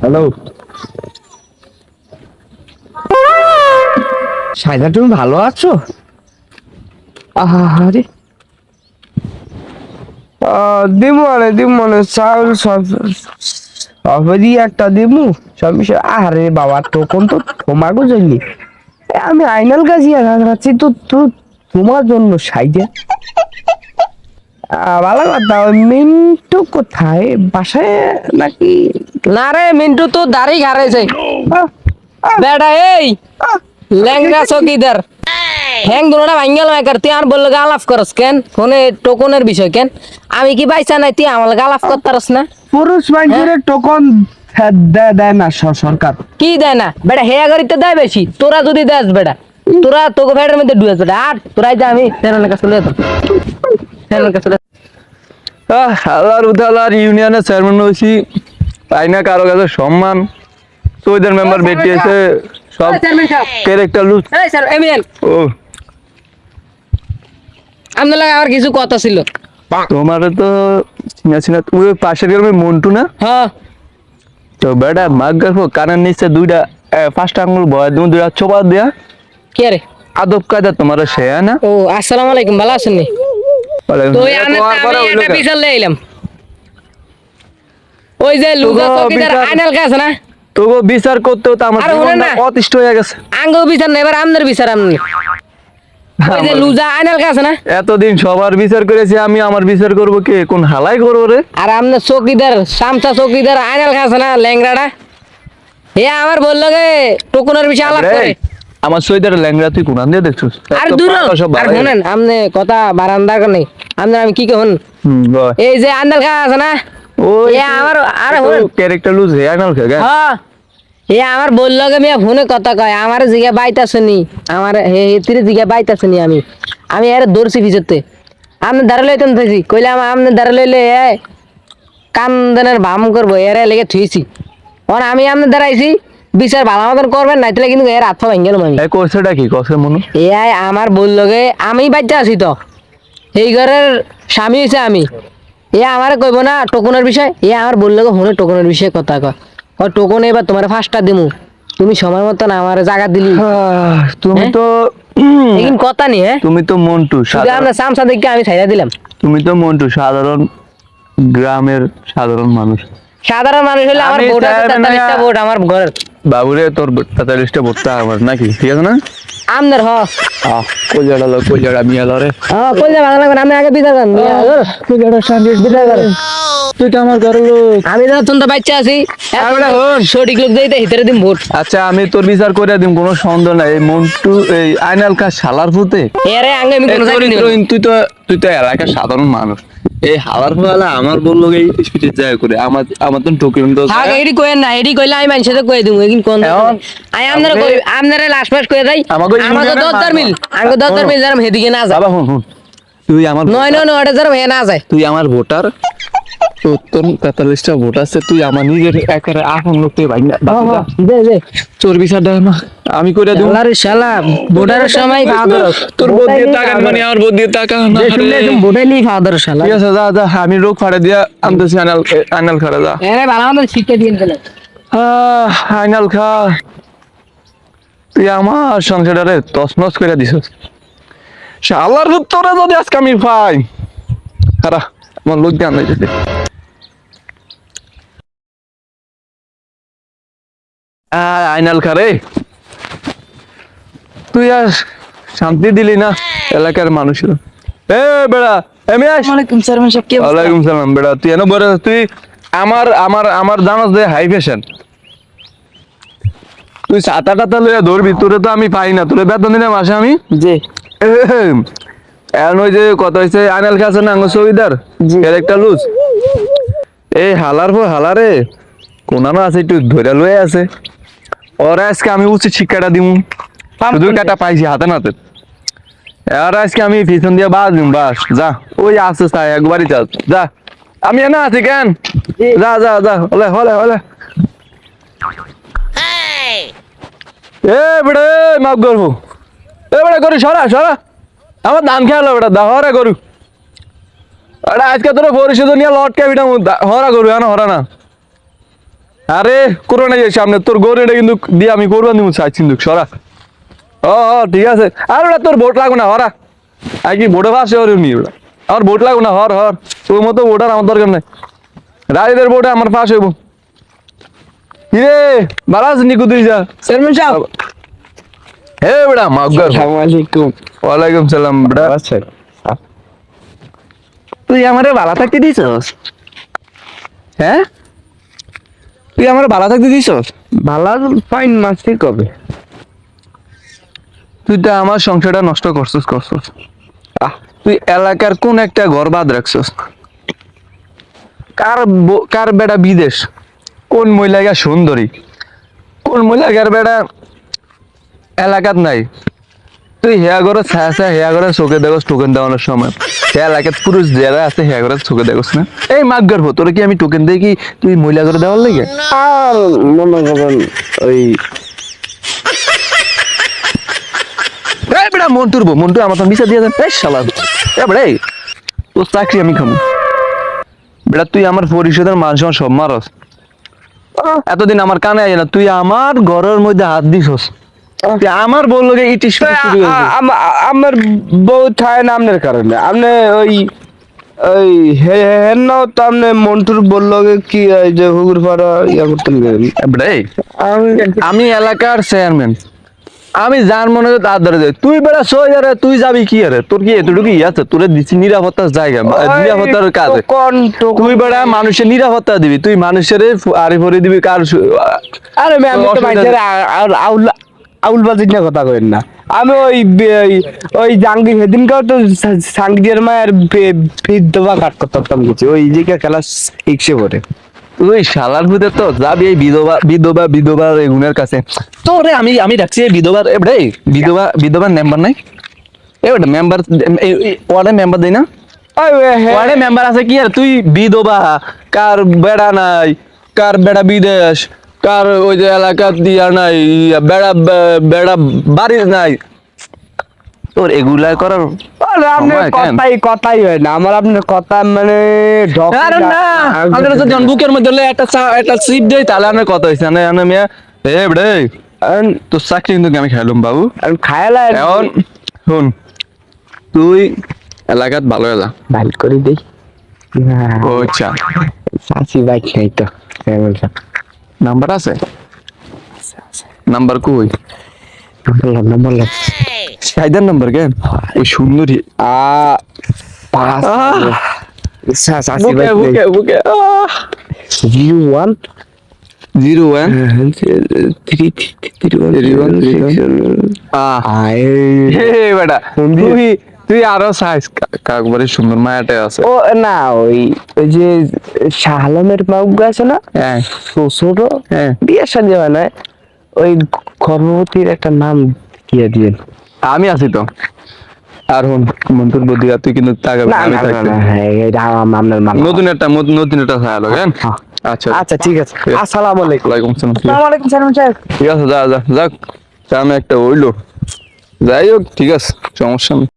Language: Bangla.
হ্যালো। সাইদা তুমি ভালো আছো? আহারে। দিমু মানে দিমু মানে চাউল সব সবেরই একটা দিমু। সব বিষয় আরে বাবা, তখন তো তোমাকে জন্য। আমি আইনাল গাছি আছি তো তো তোমার জন্য সাইডে ভালো কথা মিন্টু কোথায়? বাসায় নাকি? না রে মিন্টু তো দাড়ি ঘাড়াইছে বেটা এই ল্যাংরা চকিদার। হ্যাং দুটা ভাঙ্গেল মাইকার তুই আর বলল গালাফ করস কেন? ফোনে টোকনের বিষয় কেন? আমি কি পাইছা নাই তুই আমার গালাফ করতারস না? পুরুষ মানুষের টোকন দেয় দেয় না সরকার। কি দেয় না? বেটা হেয়া গাড়িতে দেয় বেশি। তোরা যদি দেস বেটা তোরা তোকে ফ্যাটের মধ্যে ডুয়েছ বেটা। আর তোরাই যা আমি চ্যানেলের কাছে চলে যেতাম কাছে আল্লাহর উদালার ইউনিয়নের চেয়ারম্যান হয়েছি। তাই না কারও কাছে সম্মান? চৌধুরী মেম্বার বেটিয়েছে সব ক্যারেক্টার লুজ ও। আপনার আমার কিছু কথা ছিল। তোমার তো চিনা চিনা ওই পাশের গ্রামের মন্টু না? হ্যাঁ। তো বেটা মাগ গল্প কানের নিচে দুইটা পাঁচটা আঙুল বয় তুমি দুইটা চোপা দিয়া। কে রে? আদব কায়দা তোমার সে না? ও আসসালামু আলাইকুম ভালো আছেন ওই যে লুগা চকিদার আইনাল কাছে না? বিচার করতেও তো আমার না। অতিষ্ঠ হয়ে গেছে। আঙ্গ বিচার না এবার আমনের বিচার আমনি। এতদিন সবার বিচার করেছি আমি আমার বিচার করব কে? কোন হালাই করব রে? আর আমনের চকিদার সামসা চকিদার আইনাল কাছে না ল্যাংড়াটা? হে আমার বলল গে টুকুনের বিষয় আলাপ করে। আমার সইদার ল্যাংড়া তুই কোনান দিয়ে দেখছিস? আর দূর আর শুনেন আমনে কথা বারান্দা নেই। আমনে আমি কি কহন? এই যে আন্দাল খা আছে না? ওই এ আমার আরে শুনেন। ক্যারেক্টার লুজ হে আনাল খা হ্যাঁ এ আমার বলল গে মিয়া ফোনে কথা কয় আমার জিগা বাইতাছনি আমার হে তিরে জিগা বাইতাছনি আমি। আমি এর দৌড়ছি ভিজতে। আপনি দাঁড়া লইতেন থাকি কইলে আমার আপনি দাঁড়া লইলে এ কান্দনের বাম করব এর লেগে থুইছি। ওর আমি আপনি দাঁড়াইছি বিচার ভালো মতন করবেন নাই তাহলে কিন্তু এর হাত ভাঙ গেলাম আমি এই কোর্সটা কি? কসে মনু? এআই আমার বলল গে আমি বাচ্চা আছি তো। এই ঘরের স্বামী হয়েছে আমি। এ আমার কইব না টোকনের বিষয় এ আমার বলল গে ফোনে টোকনের বিষয়ে কথা কয়। ও টোকন এবার তোমার ফার্স্টটা দিমু। তুমি সময় মতন আমার জায়গা দিলি। তুমি হ্যাঁ? তো এগিন কথা নি হ্যাঁ? তুমি তো মন্টু আমরা সামসা দেখে আমি ছাইড়া দিলাম। তুমি তো মন্টু সাধারণ গ্রামের সাধারণ মানুষ। সাধারণ মানুষ হলে আমার ভোট আছে চাই না- তেতাল্লিশটা ভোট আমার ঘরের বাবুরে তোর তেতাল্লিশটা ভোটটা আমার নাকি? ঠিক আছে না? হ। আহ কলজাড়া লো কলজাড়া মিয়া লো রে? হ্যাঁ লাগবে আমি আগে বিচার করেন কলজাড়া বিচার করেন তুই তো আমার ঘরের লোক। আমি তো বাচ্চা আছি। সঠিক লোক হিতের দিন ভোট। আচ্ছা আমি তোর বিচার করে দিম কোনো সন্দেহ নাই। এই মন্টু এই আইনাল কা শালার ফুতে এরে আগে আমি কোনো চাকরি না। তুই তো তুই তো এলাকার সাধারণ মানুষ। এই হালার ফলা আমার বলল এই স্পিচের জায়গা করে আমার আমার তো টোকেন তো। এডি কইেন না এডি কইলে আমি মানুষের সাথে কই দিমু এগিন কোন আই আমনারে কই আমনারে লাস্ট কই দেই আমাকে আমাকে ইউনিয়নের দরদার মিল মানুষ। আমাকে দরদার মিল যারা হেদিকে না যায় বাবা হুন হুন তুই আমার নয় নয় নয় যারা হে না যায় তুই আমার ভোটার সত্তর তেতাল্লিশটা ভোট আছে তুই আমার নিজের একেবারে আপন লোক তুই ভাই দে দে। তোর বিচার দেয় না আমি কইরা দেবো আল্লাহর শালা ভোটারের সময় খাওয়া ধরো তোর ভোট দিয়ে টাকা মানে আমার ভোট দিয়ে টাকা না শুনলে তুমি নিয়ে খাওয়া ধরো শালা। ঠিক আছে যা যা আমি রোগ ফাড়ে দিয়া আনতেছি আনাল আনাল খাড়া যা। এরে ভালো শিক্ষা দিয়ে দিলে আহ, আইনাল খা। তুই আমার সংসারে তসনস করে দিছিস। শালার তোরা যদি আজকে আমি পাই। খারা আমার লোক দিয়ে আনাইতেছে আহ, আইনাল খা রে। তুই আর শান্তি দিলি না এলাকার মানুষের। এ বেড়া আস ওয়ালাইকুম সাহেব কি ওয়ালাইকুম সালাম বেড়া তুই এনে বলে তুই আমার আমার আমার জানাস যে হাই ফ্যাশন তুই সাতা টাতা লইয়া ধরবি তোরে তো আমি পাই না তোরে বেতন আমি। জি। এখন ওই যে কত হয়েছে আনাল আঙ্গ সবিদার। একটা লুজ। এই হালার পর হালারে কোনানো আছে একটু ধরে লয়ে আছে। ওরা আজকে আমি উচিত শিক্ষাটা দিমু। শুধু কাটা পাইছি হাতে নাতে। আর আজকে আমি পিছন দিয়ে বাস দিম বাস। যা। ওই আসতে তাই একবারই যা যা। আমি এনে আছি কেন? যা যা যা। হলে হলে হলে এ বেড়ে মাফ করব এ বেড়ে করি সরা সরা। আমার ধান খেয়ালো বেটা দা হরা করু আরে আজকে তোর পরিশোধ নিয়ে লটকে বিটা হরা করু হ্যাঁ হরা না। আরে করোনা যে সামনে। তোর গরুটা কিন্তু দিয়ে আমি করবান দিব চাই কিন্তু সরা। ও ঠিক আছে। আর ওটা তোর ভোট লাগবে না হরা আর কি ভোটে পাশে হরে নি আমার ভোট লাগবে না হর হর তোর মতো ভোটার আমার দরকার নাই। রাজীদের ভোটে আমার পাশ হইব কিরে ভালো নিকু তুই যা। চেয়ারম্যান সাহেব হে বেড়া মাগর আসসালামু আলাইকুম ওয়ালাইকুম সালাম বেড়া আচ্ছা তুই আমারে ভালো থাকতে দিছস। হ্যাঁ তুই আমার ভালো থাকতে দিছস। ভালো ফাইন মাসি কবে। তুই তো আমার সংসারটা নষ্ট করছিস করছিস। আহ, তুই এলাকার কোন একটা ঘর বাদ রাখছিস? কার কার বেটা বিদেশ? কোন মহিলাগা সুন্দরী? কোন মহিলাগার বেটা এলাকাত নাই? তুই হেয়া করে ছায়া ছায়া হেয়া করে চোখে দেখোস টোকেন দেওয়ানোর সময়। সে এলাকাত পুরুষ যারা আছে হেয়া করে চোখে দেখোস না। এই মাগ গর্ভ তোর কি আমি টোকেন দেই কি তুই মহিলা করে দেওয়ার লাগে? আর মনে করেন ওই এই বেটা মন্টুর বউ মন্টু আমার মিশা দিয়ে দেন। এই শালা। তোর চাকরি আমি খামু। বেটা তুই আমার পরিষদের মান সম্মান সব মারস। এতদিন আমার কানে আয় না তুই আমার ঘরের মধ্যে হাত দিছস। আমার লোকে ইটিস আমার বউ থায় না আপনার কারণে। আপনি ওই ওই হে হেন তো আপনি মন্টুর বলল কি যে হুগুর পাড়া ইয়া করতে গেলেন আমি আমি এলাকার চেয়ারম্যান আমি যার মনে হয় তার ধরে যাই তুই বেড়া সই আরে তুই যাবি কি আরে তোর কি এতটুকু ইয়ে আছে? তোরে দিচ্ছি নিরাপত্তার জায়গা নিরাপত্তার কাজ। তুই বেড়া মানুষের নিরাপত্তা দিবি তুই মানুষের আরে ভরে দিবি কার আরে তো অসুবিধা আউল আউল বাজির না কথা কইন না। আমি ওই ওই- জাঙ্গি সেদিনকাও তো সাঙ্গিয়ার মায়ের বিধবা কাট করতাম কিছু। ওই যে খেলা শিখছে পরে। তুই শালার ভূতে তো যাবি এই বিধবা বিধবা বিধবা এগুনের কাছে। তোরে আমি আমি ডাকছি এই বিধবার এবারে বিধবা বিধবার মেম্বার নাই? এবারে মেম্বার ওয়ার্ডে মেম্বার দেই না? ওই ওয়ার্ডে মেম্বার আছে কি আর? তুই বিধবা কার বেড়া নাই কার বেড়া বিদেশ কার ওই যে এলাকা দিয়া নাই বেড়া বেড়া বাড়ি নাই তোর এগুলা করার আরে আপনার কথাই কথাই হয় না। আমার আপনার কথা মানে আরে না আমাদের তো বুকের মধ্যে একটা চা একটা সিপ দেই তাহলে আমার কথা হইছে। না না মিয়া এ বে তো চাকরি কিন্তু আমি খাইলাম বাবু। খায়ালা এখন শুন তুই এলাকাত ভালো করে দেই। ও আচ্ছা। সাসি বাইক নাই তো নাম্বার আছে? নাম্বার কই? বললাম না বললাম সাইদার নাম্বার কেন ওই সুন্দরী। আ পাঁচ। আহ। সাসি বুকে বাইক বুকে বুকে zero one. Zero one? Three three one Three one, three one. হে বেটা তুই তুই আরও সাইজ কাকবারে সুন্দর মায়াটা আছে। ও না ওই ওই যে মাউগা আছে না? হ্যাঁ। শ্বশুর হ্যাঁ। বিয়ে শাদী হয় না? ওই গর্ভবতীর একটা নাম দিয়ে দিয়েন। আমি আছি তো। আর হন মন্টুর বদিয়া তুই কিন্তু তাকাবি আমি থাকতে এটা আপনার মাল নতুন একটা নতুন একটা ছায়া লোক হ্যাঁ হ্যাঁ। আচ্ছা। আচ্ছা ঠিক আছে। আসসালামু আলাইকুম। ওয়ালাইকুম আসসালাম ঠিক আছে। আসসালামু আলাইকুম চেয়ারম্যান সাহেব। ঠিক আছে যা যা যাক। আমি একটা হইল। যাই হোক ঠিক আছে সমস্যা নেই।